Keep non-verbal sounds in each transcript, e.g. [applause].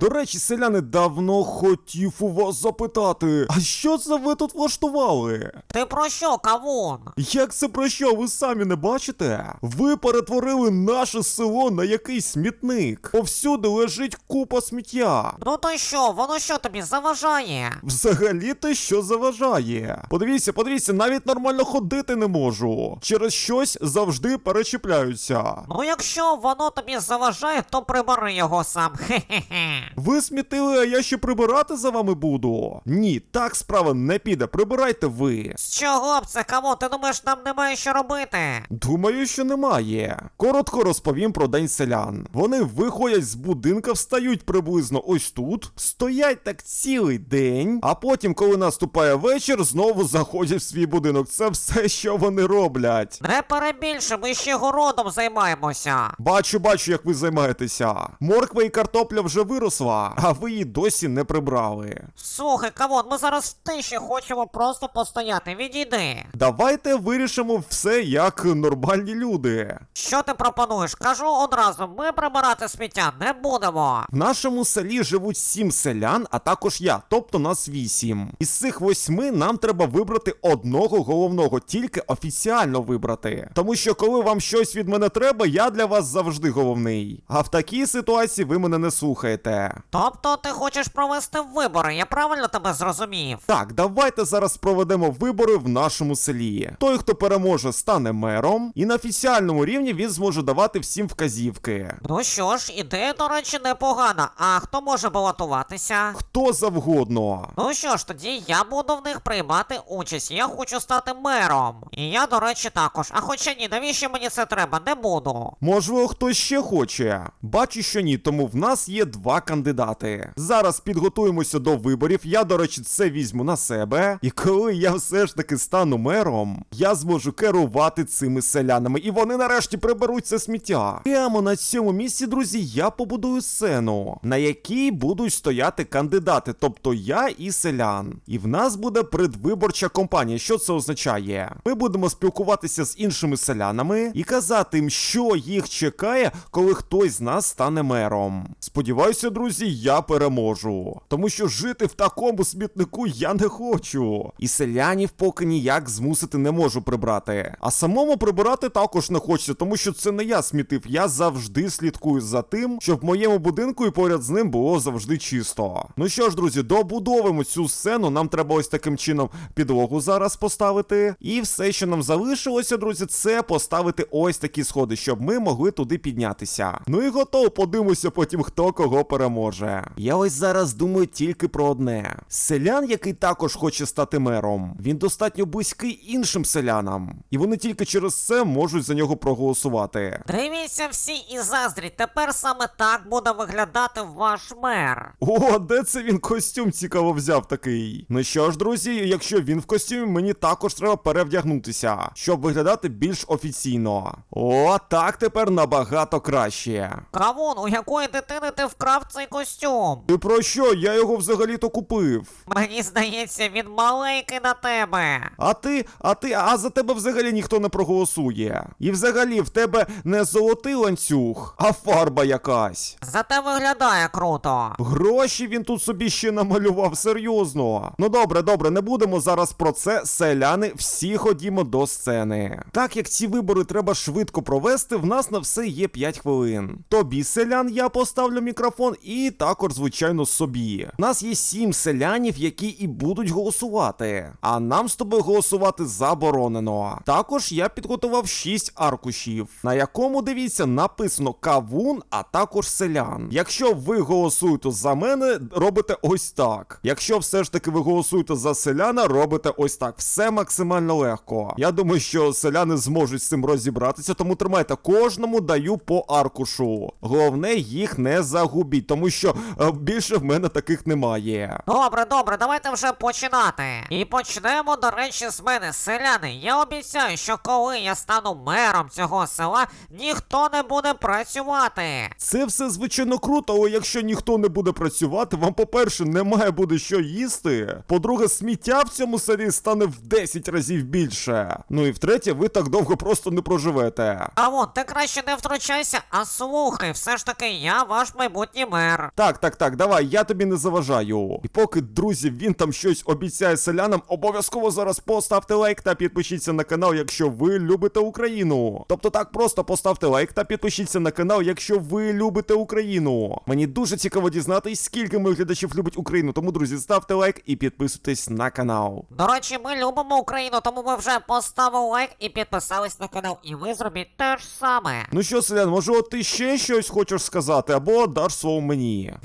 До речі, селяни давно хотів у вас запитати, а що це ви тут влаштували? Ти про що, кавун? Як це про що, ви самі не бачите? Ви перетворили наше село на якийсь смітник. Повсюди лежить купа сміття. Ну то що, воно що тобі заважає? Взагалі те, що заважає. Подивіться, подивіться, навіть нормально ходити не можу. Через щось завжди перечіпляються. Ну якщо воно тобі заважає, то прибери його сам. Хе-хе-хе. Ви смітили, а я ще прибирати за вами буду. Ні, так справа не піде. Прибирайте ви. З чого б це, кавун? Ти думаєш, нам немає що робити? Думаю, що немає. Коротко розповім про день селян. Вони виходять з будинка, встають приблизно ось тут, стоять так цілий день, а потім, коли наступає вечір, знову заходять в свій будинок. Це все, що вони роблять. Не перебільше, ми ще городом займаємося. Бачу, бачу, як ви займаєтеся. Морква і картопля вже виросла, а ви її досі не прибрали. Слухай, кавун, ми зараз в тиші хочемо просто постояти. Відійди. Давайте вирішимо все як нормальні люди. Що ти пропонуєш? Кажу одразу, ми прибирати сміття не будемо. В нашому селі живуть сім селян, а також я, тобто нас вісім. Із цих восьми нам треба вибрати одного головного, тільки офіціально вибрати. Тому що коли вам щось від мене треба, я для вас завжди головний. А в такій ситуації ви мене не слухаєте. Тобто ти хочеш провести вибори, я правильно тебе зрозумів? Так, давайте зараз проведемо вибори в нашому селі. Той, хто переможе, стане мером, і на офіціальному рівні він зможе давати всім вказівки. Ну що ж, ідея, до речі, непогана. А хто може балотуватися? Хто завгодно. Ну що ж, тоді я буду в них приймати участь. Я хочу стати мером. І я, до речі, також. А хоча ні, навіщо мені це треба? Не буду. Можливо, хтось ще хоче. Бачу, що ні, тому в нас є два кандидати. Зараз підготуємося до виборів. Я, до речі, це візьму на себе. І коли я все ж таки стану мером, я зможу керувати цими селянами, і вони нарешті приберуть це сміття. Прямо на цьому місці, друзі, я побудую сцену, на якій будуть стояти кандидати, тобто я і селян. І в нас буде предвиборча кампанія. Що це означає? Ми будемо спілкуватися з іншими селянами і казати їм, що їх чекає, коли хтось з нас стане мером. Сподіваюся, друзі, я переможу. Тому що жити в такому смітнику я не хочу. І селянів поки ніяк змусити не можу прибрати. А самому прибирати також не хочеться, тому що це не я смітив. Я завжди слідкую за тим, щоб в моєму будинку і поряд з ним було завжди чисто. Ну що ж, друзі, добудовуємо цю сцену. Нам треба ось таким чином підлогу зараз поставити. І все, що нам залишилося, друзі, це поставити ось такі сходи, щоб ми могли туди піднятися. Ну і готово, подивимося потім, хто кого переможе. Я ось зараз думаю тільки про одне: селян, який також хоче стати мером, він достатньо близький іншим селянам, і вони тільки через це можуть за нього проголосувати. Дивіться всі і заздріть, тепер саме так буде виглядати ваш мер. О, де це він костюм цікаво взяв такий? Ну що ж, друзі, якщо він в костюмі, мені також треба перевдягнутися, щоб виглядати більш офіційно. О, так тепер набагато краще. Кавун, у якої дитини ти вкрав цей костюм? Ти про що? Я його взагалі-то купив. Мені здається, він маленький на тебе. А ти, а ти, а за тебе взагалі ніхто не проголосує. І взагалі в тебе не золотий ланцюг, а фарба якась. Зате виглядає круто. Гроші він тут собі ще намалював серйозно. Ну добре, добре, не будемо зараз про це. Селяни, всі ходімо до сцени. Так як ці вибори треба швидко провести, в нас на все є 5 хвилин. Тобі, селян, я поставлю мікрофон, і також, звичайно, собі. У нас є 7 селянів, які і будуть голосувати. А нам з тобою голосувати заборонено. Також я підготував 6 аркушів, на якому дивіться написано кавун, а також селян. Якщо ви голосуєте за мене, робите ось так. Якщо все ж таки ви голосуєте за селяна, робите ось так. Все максимально легко. Я думаю, що селяни зможуть з цим розібратися, тому тримайте, кожному даю по аркушу. Головне, їх не загубіть, тому що е, більше в мене таких немає. Добре, добре, давайте вже починати. І почнемо, до речі, з мене, селяни. Я обіцяю, що коли я стану мером цього села, ніхто не буде працювати. Це все звичайно круто, але якщо ніхто не буде працювати, вам, по-перше, немає буде що їсти. По-друге, сміття в цьому селі стане в 10 разів більше. Ну і втретє, ви так довго просто не проживете. А вон, ти краще не втручайся, а слухай, все ж таки я ваш майбутній мер. Мер. Так, так, так, давай, я тобі не заважаю. І поки, друзі, він там щось обіцяє селянам, обов'язково зараз поставте лайк та підпишіться на канал, якщо ви любите Україну. Тобто так просто поставте лайк та підпишіться на канал, якщо ви любите Україну. Мені дуже цікаво дізнатись, скільки моїх глядачів любить Україну. Тому, друзі, ставте лайк і підписуйтесь на канал. До речі, ми любимо Україну, тому ми вже поставили лайк і підписались на канал. І ви зробіть те ж саме. Ну що, селян, може, от ти ще щось хочеш сказати, або даш слово мені.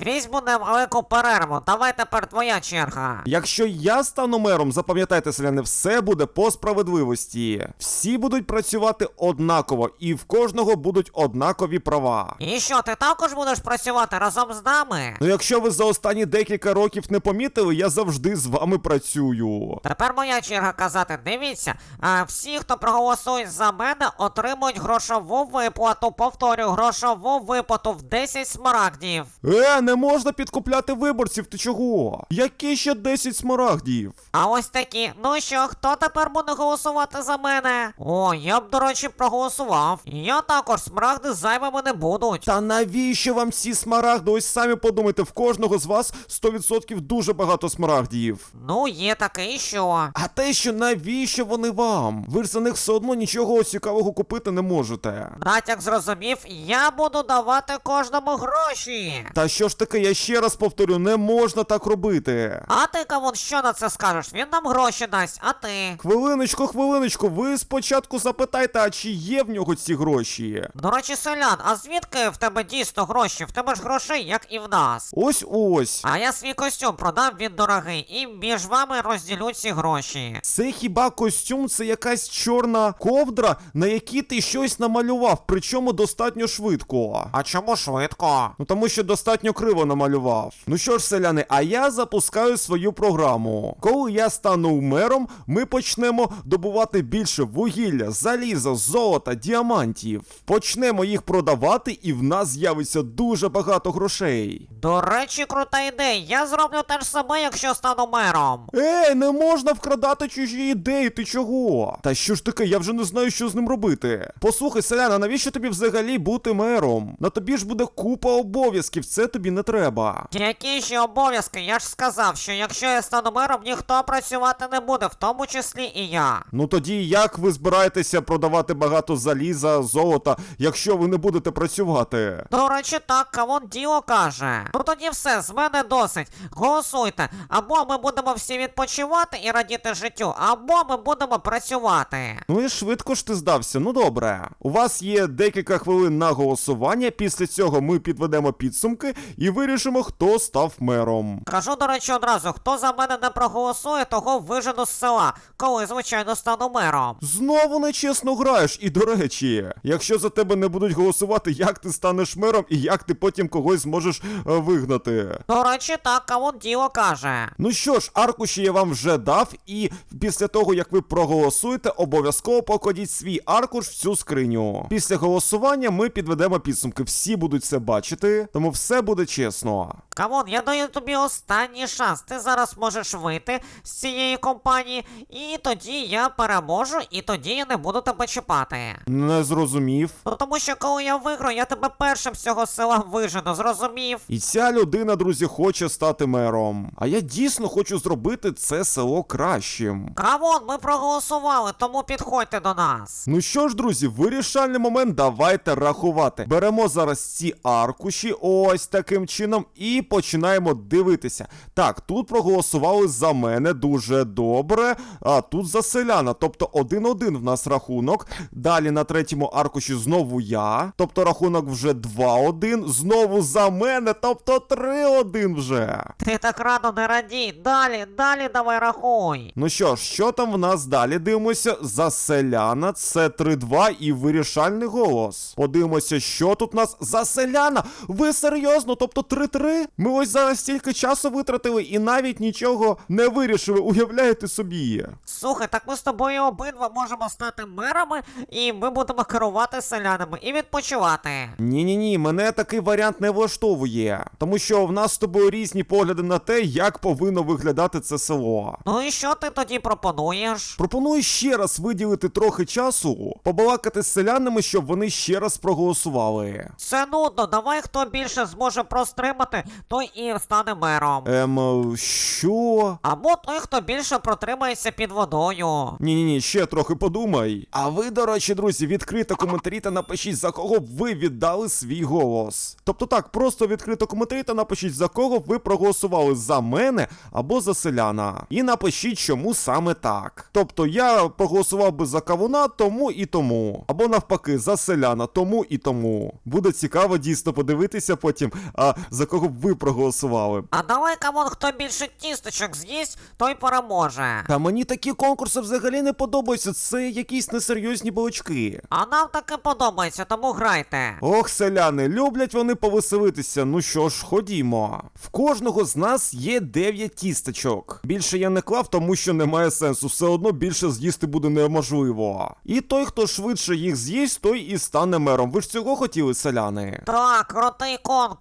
Візьму невелику перерву. Давай тепер твоя черга. Якщо я стану мером, запам'ятайте, селяни, все буде по справедливості. Всі будуть працювати однаково, і в кожного будуть однакові права. І що, ти також будеш працювати разом з нами? Ну, якщо ви за останні декілька років не помітили, я завжди з вами працюю. Тепер моя черга казати, дивіться, а всі, хто проголосують за мене, отримують грошову виплату. Повторю, грошову виплату в 10 смарагдів. Е, не можна підкупляти виборців, ти чого? Які ще 10 смарагдів? А ось такі. Ну що, хто тепер буде голосувати за мене? О, я б, до речі, проголосував. Я також смарагди зайвими не будуть. Та навіщо вам ці смарагди? Ось самі подумайте, в кожного з вас 100% дуже багато смарагдів. Ну, є таке і що. А те, що навіщо вони вам? Ви ж за них все одно нічого цікавого купити не можете. Натяк зрозумів, я буду давати кожному гроші. Та що ж таке, я ще раз повторю, не можна так робити. А ти, Кавун, що на це скажеш? Він нам гроші дасть, а ти? Хвилиночку, хвилиночку, ви спочатку запитайте, а чи є в нього ці гроші? До речі, селян, а звідки в тебе дійсно гроші? В тебе ж грошей, як і в нас. Ось ось. А я свій костюм продам, він дорогий, і між вами розділю ці гроші. Це хіба костюм, це якась чорна ковдра, на якій ти щось намалював, причому достатньо швидко. А чому швидко? Ну тому що достатньо криво намалював. Ну що ж, селяни, а я запускаю свою програму. Коли я стану мером, ми почнемо добувати більше вугілля, заліза, золота, діамантів. Почнемо їх продавати, і в нас з'явиться дуже багато грошей. До речі, крута ідея. Я зроблю те ж саме, якщо стану мером. Ей, не можна вкрадати чужі ідеї, ти чого? Та що ж таке, я вже не знаю, що з ним робити. Послухай, селяна, навіщо тобі взагалі бути мером? На тобі ж буде купа обов'язків, це тобі не треба. Які ще обов'язки? Я ж сказав, що якщо я стану мером, ніхто працювати не буде, в тому числі і я. Ну тоді як ви збираєтеся продавати багато заліза, золота, якщо ви не будете працювати? До речі, так, кавон діло каже. Ну тоді все, з мене досить. Голосуйте. Або ми будемо всі відпочивати і радіти життю, або ми будемо працювати. Ну і швидко ж ти здався. Ну добре. У вас є декілька хвилин на голосування. Після цього ми підведемо підсумки і вирішимо, хто став мером. Кажу, до речі, одразу, хто за мене не проголосує, того вижену з села, коли, звичайно, стану мером. Знову нечесно граєш. І до речі, якщо за тебе не будуть голосувати, як ти станеш мером і як ти потім когось зможеш е, вигнати. До речі, так, кавон діло каже. Ну що ж, аркуші я вам вже дав, і після того, як ви проголосуєте, обов'язково покладіть свій аркуш в цю скриню. Після голосування ми підведемо підсумки. Всі будуть це бачити, тому все буде чесно. Камон, я даю тобі останній шанс. Ти зараз можеш вийти з цієї компанії, і тоді я переможу, і тоді я не буду тебе чіпати. Не зрозумів. Ну тому що коли я виграю, я тебе першим з цього села вижену, зрозумів? І ця людина, друзі, хоче стати мером. А я дійсно хочу зробити це село кращим. Камон, ми проголосували, тому підходьте до нас. Ну що ж, друзі, вирішальний момент, давайте рахувати. Беремо зараз ці аркуші, ось таким чином, і починаємо дивитися. Так, тут проголосували за мене дуже добре, а тут за селяна, тобто 1-1 в нас рахунок. Далі на третьому аркуші знову я, тобто рахунок вже 2-1, знову за мене, тобто 3-1 вже. Ти так рано не радій. Далі, далі давай рахуй. Ну що ж, що там в нас далі? Дивимося за селяна, це 3-2 і вирішальний голос. Подивимося, що тут у нас за селяна. Ви серйозно? Тобто 3-3? Ми ось зараз стільки часу витратили і навіть нічого не вирішили. Уявляєте собі? Слухай, так ми з тобою обидва можемо стати мерами, і ми будемо керувати селянами і відпочивати. Ні-ні ні, мене такий варіант не влаштовує. Тому що в нас з тобою різні погляди на те, як повинно виглядати це село. Ну і що ти тоді пропонуєш? Пропоную ще раз виділити трохи часу, побалакати з селянами, щоб вони ще раз проголосували. Це нудно, давай хто більше зможе простримати, той і стане мером. Ем, що? Або той, хто більше протримається під водою. Ні, ні, ні, ще трохи подумай. А ви, до речі, друзі, відкрито коментарі та напишіть, за кого б ви віддали свій голос. Тобто так, просто відкрито коментарі та напишіть, за кого б ви проголосували за мене або за селяна. І напишіть, чому саме так. Тобто я проголосував би за кавуна, тому і тому. Або навпаки, за селяна, тому і тому. Буде цікаво дійсно подивитися потім, а за кого б ви проголосували. А давай камон, хто більше тісточок з'їсть, той переможе. Та мені такі конкурси взагалі не подобаються. Це якісь несерйозні балачки. А нам таке подобається, тому грайте. Ох, селяни, люблять вони повеселитися. Ну що ж, ходімо. В кожного з нас є 9 тістечок. Більше я не клав, тому що немає сенсу. Все одно більше з'їсти буде неможливо. І той, хто швидше їх з'їсть, той і стане мером. Ви ж цього хотіли, селяни? Так, крутий конкурс.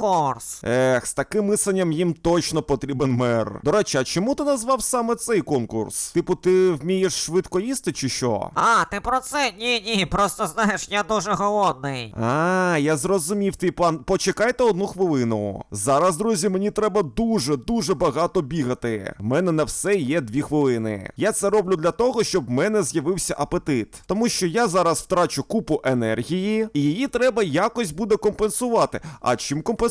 Ех, з таким мисленням їм точно потрібен мер. До речі, а чому ти назвав саме цей конкурс? Типу, ти вмієш швидко їсти чи що? А, ти про це? Ні, ні, просто знаєш, я дуже голодний. А, я зрозумів твій план. Почекайте одну хвилину. Зараз, друзі, мені треба дуже, дуже багато бігати. В мене на все є дві хвилини. Я це роблю для того, щоб в мене з'явився апетит. Тому що я зараз втрачу купу енергії, і її треба якось буде компенсувати. А чим компенсувати?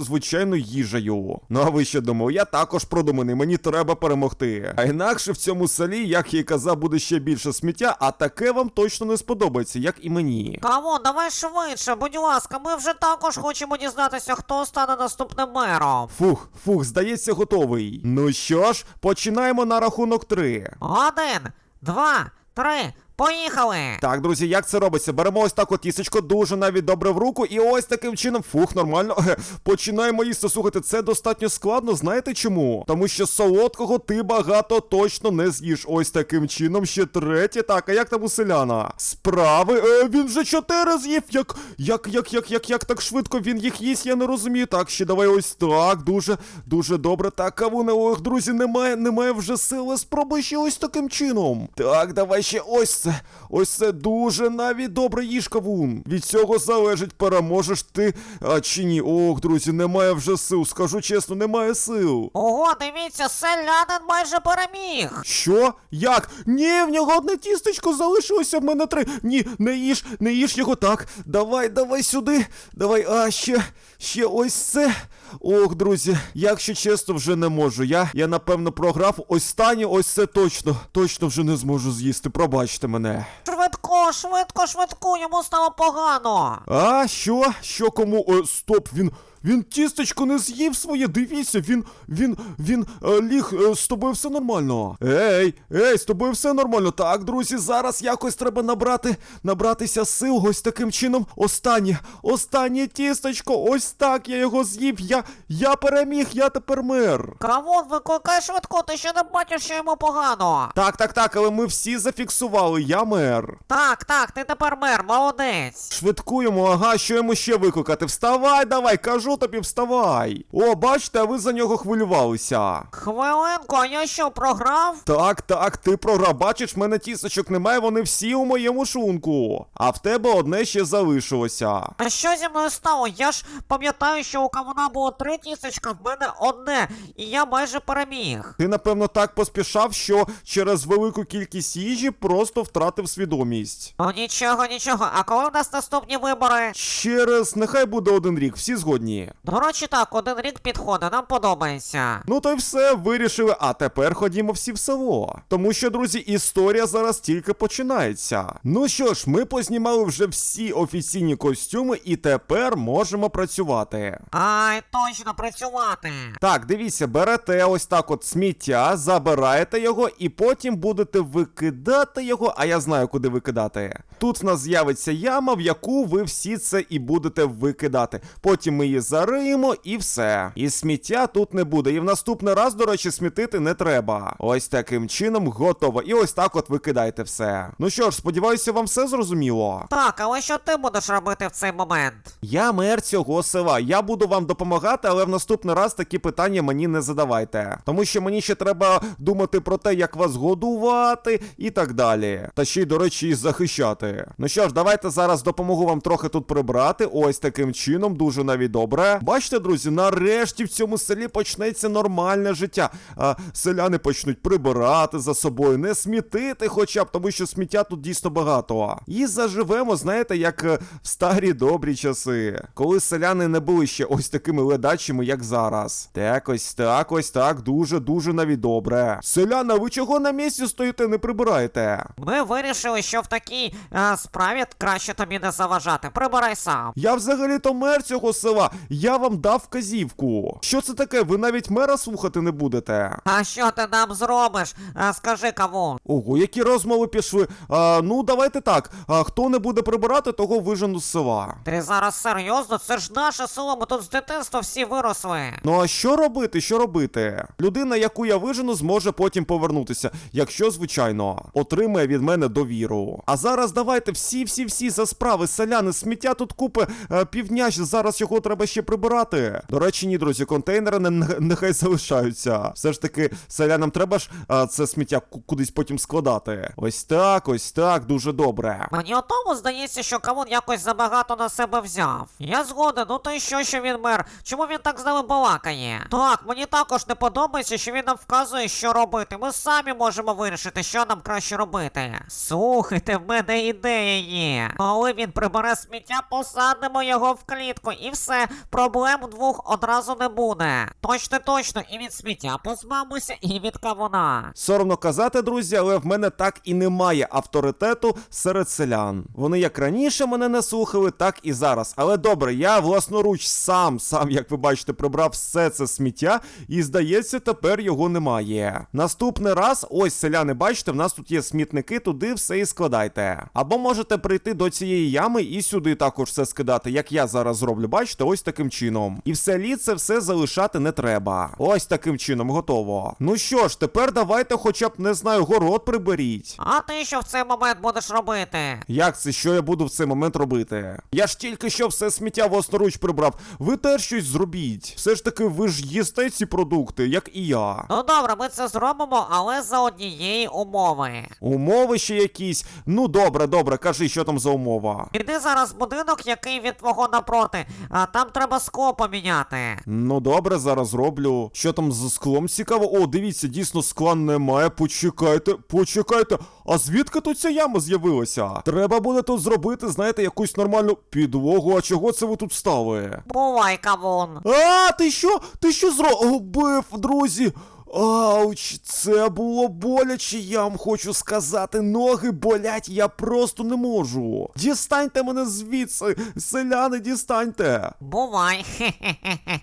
Звичайно, їжею. Ну а ви що думали? Я також продуманий, мені треба перемогти. А інакше в цьому селі, як я і казав, буде ще більше сміття, а таке вам точно не сподобається, як і мені. Камон, давай швидше, будь ласка, ми вже також хочемо дізнатися, хто стане наступним мером. Фух, фух, здається, готовий. Ну що ж, починаємо на рахунок три. Один, два, три, поїхали! Так, друзі, як це робиться? Беремо ось так от тісечко дуже навіть добре в руку, і ось таким чином, фух, нормально. [laughs] Починаємо їсти. Слухайте, це достатньо складно, знаєте чому? Тому що солодкого ти багато точно не з'їш. Ось таким чином. Ще третє. Так, а як там у селяна? Справи. Е, він вже чотири з'їв. Як, як, як, як, як, як так швидко він їх їсть, я не розумію. Так, ще давай ось так. Дуже, дуже добре. Так, кавуне, ох, друзі, немає, немає вже сили. Спробуй ще ось таким чином. Так, давай ще ось це. Ось це дуже навіть добре їж кавун. Від цього залежить, переможеш ти а, чи ні. Ох, друзі, немає вже сил. Скажу чесно, немає сил. Ого, дивіться, селянин майже переміг! Що? Як? Ні, в нього одне тістечко залишилося, в мене три. Ні, не їж, не їж його так. Давай, давай сюди. Давай, а ще, ще ось це. Ох, друзі, якщо чесно, вже не можу. Я, я напевно програв. Останнє, ось це точно. Точно вже не зможу з'їсти. Пробачте мене. Швидко, швидко, швидко, йому стало погано. А, що? Що кому? О, стоп, він. Він тістечко не з'їв своє, дивіться, він. він. він е, ліг е, з тобою все нормально. Ей, ей, з тобою все нормально. Так, друзі, зараз якось треба набрати, набратися сил ось таким чином. Останнє, останнє тістечко, ось так я його з'їв. Я. я переміг, я тепер мер. Камон, викликай швидко, ти ще не бачиш, що йому погано. Так, так, так, але ми всі зафіксували, я мер. Так, так, ти тепер мер, молодець. Швидкуємо, ага, що йому ще викликати? Вставай, давай, кажу тобі, вставай. О, бачите, а ви за нього хвилювалися. Хвилинку, а я що, програв? Так, так, ти програв. Бачиш, в мене тісочок немає, вони всі у моєму шлунку. А в тебе одне ще залишилося. А що зі мною стало? Я ж пам'ятаю, що у кавуна було три тісочка, в мене одне, і я майже переміг. Ти, напевно, так поспішав, що через велику кількість їжі просто втратив свідомість. Ну нічого, нічого, а коли в нас наступні вибори? Через нехай буде один рік, всі згодні. До речі, так, один рік підходить, нам подобається. Ну то й все, вирішили. А тепер ходімо всі в село. Тому що, друзі, історія зараз тільки починається. Ну що ж, ми познімали вже всі офіційні костюми, і тепер можемо працювати. Ай, точно працювати. Так, дивіться, берете ось так от сміття, забираєте його, і потім будете викидати його. А я знаю, куди викидати. Тут в нас з'явиться яма, в яку ви всі це і будете викидати. Потім ми її зариємо і все. І сміття тут не буде. І в наступний раз, до речі, смітити не треба. Ось таким чином готово. І ось так от викидайте все. Ну що ж, сподіваюся, вам все зрозуміло. Так, але що ти будеш робити в цей момент? Я мер цього села. Я буду вам допомагати, але в наступний раз такі питання мені не задавайте. Тому що мені ще треба думати про те, як вас годувати і так далі. Та ще й, до речі, і захищати. Ну що ж, давайте зараз допоможу вам трохи тут прибрати. Ось таким чином, дуже навіть добре. Добре. Бачите, друзі, нарешті в цьому селі почнеться нормальне життя. А, селяни почнуть прибирати за собою, не смітити, хоча б тому, що сміття тут дійсно багато. І заживемо, знаєте, як е, в старі добрі часи, коли селяни не були ще ось такими ледачими, як зараз. Так, ось так, ось так, дуже, дуже навіть добре. Селяна, ви чого на місці стоїте, не прибираєте? Ми вирішили, що в такій е, справі краще тобі не заважати. Прибирай сам. Я взагалі-то мер цього села. Я вам дав вказівку. Що це таке? Ви навіть мера слухати не будете. А що ти нам зробиш? Е, скажи кавун. Ого, які розмови пішли. А, ну, давайте так. А, хто не буде прибирати, того вижену з села. Ти зараз серйозно? Це ж наше село, ми тут з дитинства всі виросли. Ну а що робити? Що робити? Людина, яку я вижену, зможе потім повернутися, якщо, звичайно, отримає від мене довіру. А зараз давайте всі, всі, всі за справи, селяни, сміття тут купи е, півдня. ж Зараз його треба ще прибирати. До речі, ні, друзі, контейнери не, не- нехай залишаються. Все ж таки, селянам треба ж е, це сміття ку- кудись потім складати. Ось так, ось так, дуже добре. Мені о тому здається, що кавун якось забагато на себе взяв. Я згоден, ну то й що, що він мер? Чому він так з нами балакає? Так, мені також не подобається, що він нам вказує, що робити. Ми самі можемо вирішити, що нам краще робити. Слухайте, в мене ідея є. Коли він прибере сміття, посадимо його в клітку, і все, проблем двох одразу не буде. Точно, точно, і від сміття позбавимося, і від кавуна. Соромно казати, друзі, але в мене так і немає авторитету серед селян. Вони як раніше мене не слухали, так і зараз. Але добре, я власноруч сам, сам, як ви бачите, прибрав все це сміття, і здається, тепер його немає. Наступний раз, ось селяни, бачите, в нас тут є смітники, туди все і складайте. Або можете прийти до цієї ями і сюди також все скидати, як я зараз зроблю. Бачите, ось таким чином. І в селі це все залишати не треба. Ось таким чином, готово. Ну що ж, тепер давайте хоча б не знаю, город приберіть. А ти що в цей момент будеш робити? Як це, що я буду в цей момент робити? Я ж тільки що все сміття власноруч прибрав. Ви теж щось зробіть. Все ж таки, ви ж їсте ці продукти, як і я. Ну добре, ми це зробимо, але за однієї умови. Умови ще якісь. Ну добре, добре, кажи, що там за умова. Іди зараз в будинок, який від твого напроти, а там треба скло поміняти. Ну добре, зараз роблю. Що там за склом цікаво? О, дивіться, дійсно скла немає. Почекайте, почекайте. А звідки тут ця яма з'явилася? Треба буде тут зробити, знаєте, якусь нормальну підлогу. А чого це ви тут стали? Бувай, кавун. А, ти що? Ти що зробив, друзі? Ауч, це було боляче, я вам хочу сказати. Ноги болять, я просто не можу. Дістаньте мене звідси, селяни, дістаньте. Бувай. [laughs] Хе-хе-хе-хе.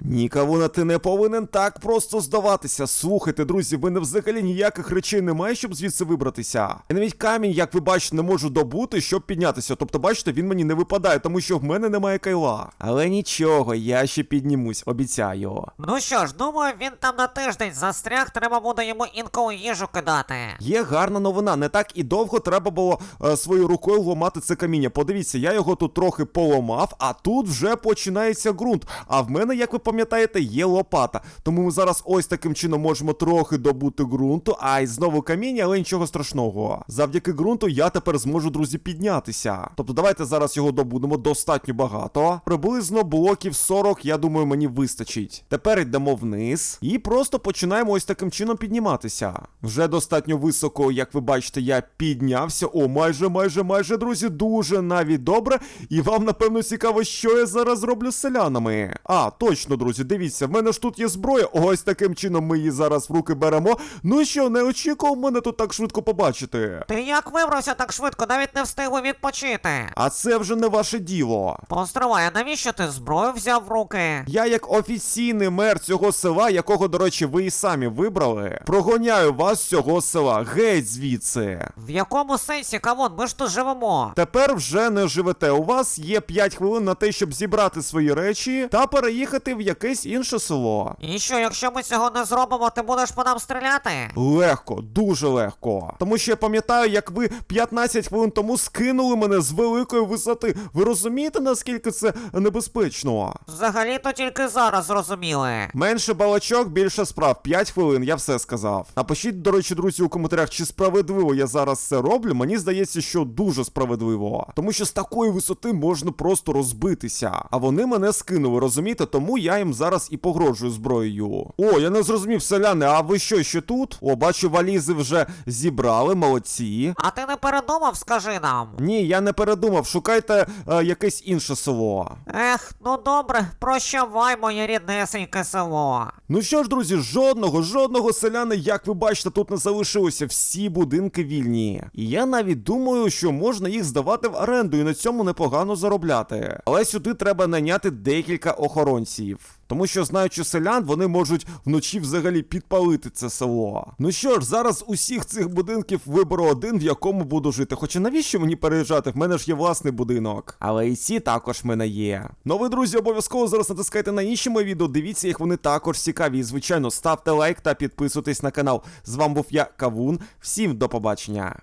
Ні, ти не повинен так просто здаватися. Слухайте, друзі, в мене взагалі ніяких речей немає, щоб звідси вибратися. Я навіть камінь, як ви бачите, не можу добути, щоб піднятися. Тобто, бачите, він мені не випадає, тому що в мене немає кайла. Але нічого, я ще піднімусь, обіцяю. Ну що ж, думаю, він там на тиждень застряг, треба буде йому інколи їжу кидати. Є гарна новина, не так і довго треба було е, своєю рукою ламати це каміння. Подивіться, я його тут трохи поламав, а тут вже починається ґрунт. А в мене, як ви пам'ятаєте, є лопата. Тому ми зараз ось таким чином можемо трохи добути ґрунту, а й знову каміння, але нічого страшного. Завдяки ґрунту я тепер зможу, друзі, піднятися. Тобто давайте зараз його добудемо достатньо багато. Приблизно блоків 40, я думаю, мені вистачить. Тепер йдемо вниз і просто починаємо ось таким чином підніматися. Вже достатньо високо, як ви бачите, я піднявся. О, майже, майже, майже, друзі, дуже навіть добре. І вам, напевно, цікаво, що я зараз роблю з селянами. А, точно, друзі, дивіться, в мене ж тут є зброя. Ось таким чином ми її зараз в руки беремо. Ну що, не очікував мене тут так швидко побачити. Ти як вибрався так швидко, навіть не встигли відпочити. А це вже не ваше діло. Постривай, а навіщо ти зброю взяв в руки? Я, як офіційний мер цього села, якого, до речі, ви і самі вибрали, прогоняю вас з цього села. Геть звідси. В якому сенсі, кавун, ми ж тут живемо. Тепер вже не живете. У вас є 5 хвилин на те, щоб зібрати свої речі та переїхати в якесь інше село. І що, якщо ми цього не зробимо, ти будеш по нам стріляти? Легко, дуже легко. Тому що я пам'ятаю, як ви 15 хвилин тому скинули мене з великої висоти. Ви розумієте, наскільки це небезпечно? Взагалі-то тільки зараз зрозуміли. Менше балачок, більше справ. Прав, 5 хвилин, я все сказав. Напишіть, до речі, друзі, у коментарях, чи справедливо я зараз це роблю. Мені здається, що дуже справедливо. Тому що з такої висоти можна просто розбитися. А вони мене скинули, розумієте? Тому я їм зараз і погрожую зброєю. О, я не зрозумів, селяни, а ви що, ще тут? О, бачу, валізи вже зібрали, молодці. А ти не передумав, скажи нам. Ні, я не передумав, шукайте е, якесь інше село. Ех, ну добре, прощавай, моє ріднесеньке село. Ну що ж, друзі, жодного, жодного селяна, як ви бачите, тут не залишилося. Всі будинки вільні. І я навіть думаю, що можна їх здавати в оренду і на цьому непогано заробляти. Але сюди треба найняти декілька охоронців. Тому що, знаючи селян, вони можуть вночі взагалі підпалити це село. Ну що ж, зараз усіх цих будинків виберу один, в якому буду жити. Хоча навіщо мені переїжджати? В мене ж є власний будинок. Але і ці також в мене є. Ну ви, друзі, обов'язково зараз натискайте на інші мої відео. Дивіться їх, вони також цікаві. І звичайно, ставте лайк та підписуйтесь на канал. З вами був я, Кавун. Всім до побачення.